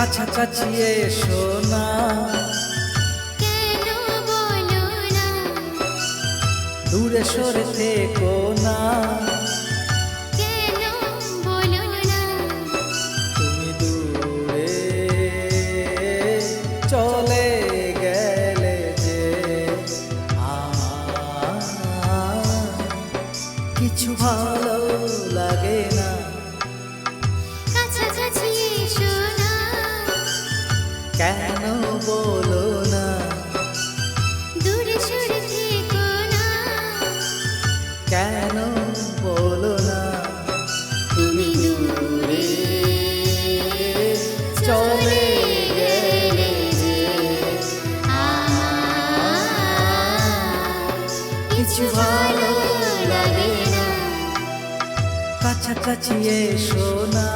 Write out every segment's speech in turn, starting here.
কাছাকাছি এসো না কেন দূরে সরে থেকো না কেন তুমি দূরে চলে গেলে যে কিছু ভালো কেন বলো না? দূরে সরে থেকো না। কেন বলো না? তুমি দূরে চলে গেলে যে কিছু ভালো লাগে না। কাছাকাছি এসো না।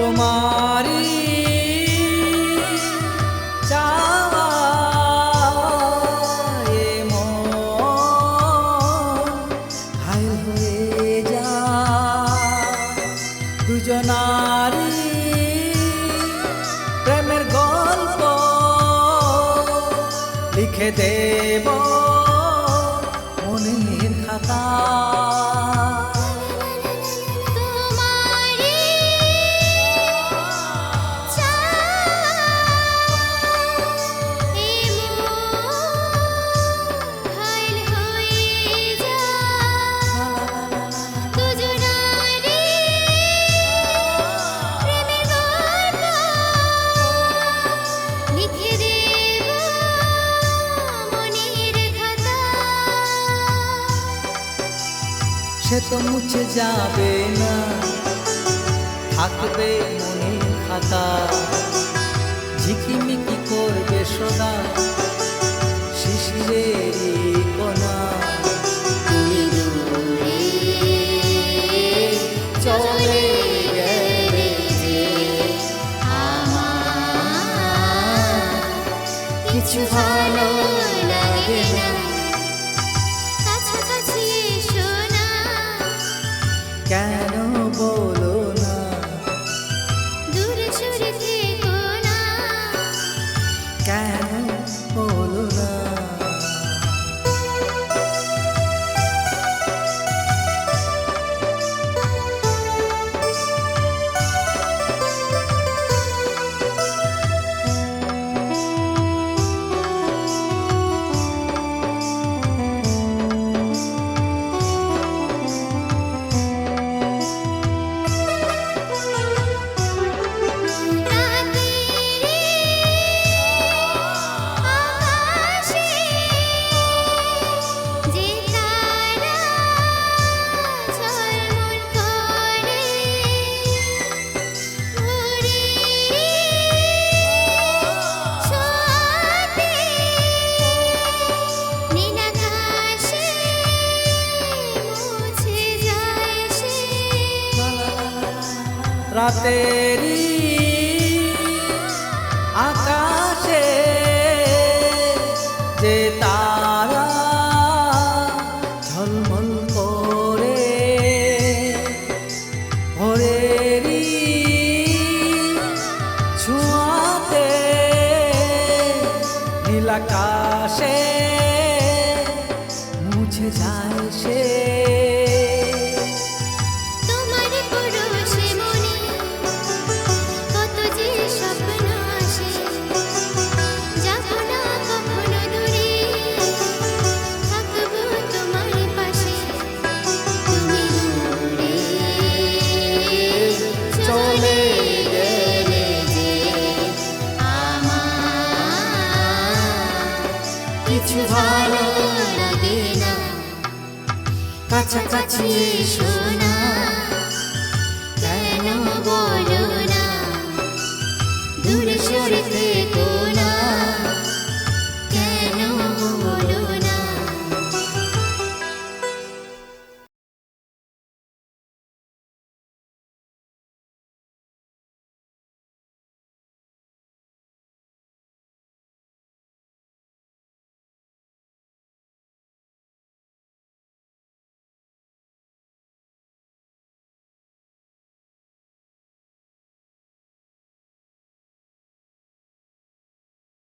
তোমারি দুজনারি প্রেমের গল্প লিখে দেব। সে তো মুছে যাবে না। থাকবে মনে খাতা। ঝিকিমিকি করবে সদা শিশিরেরই কোনা তুমি দূরে চলে গেলে যে আমার কিছু ভালো রাতেরই আকাশে যে তারা ঝলমল করে ভোরেরই ছোঁয়াতে নীলাকাশে মুছে যায় সে কিছু ভালো লাগে না কাছাকাছি শোনা কেন বলো না? দূরে সরে থেকো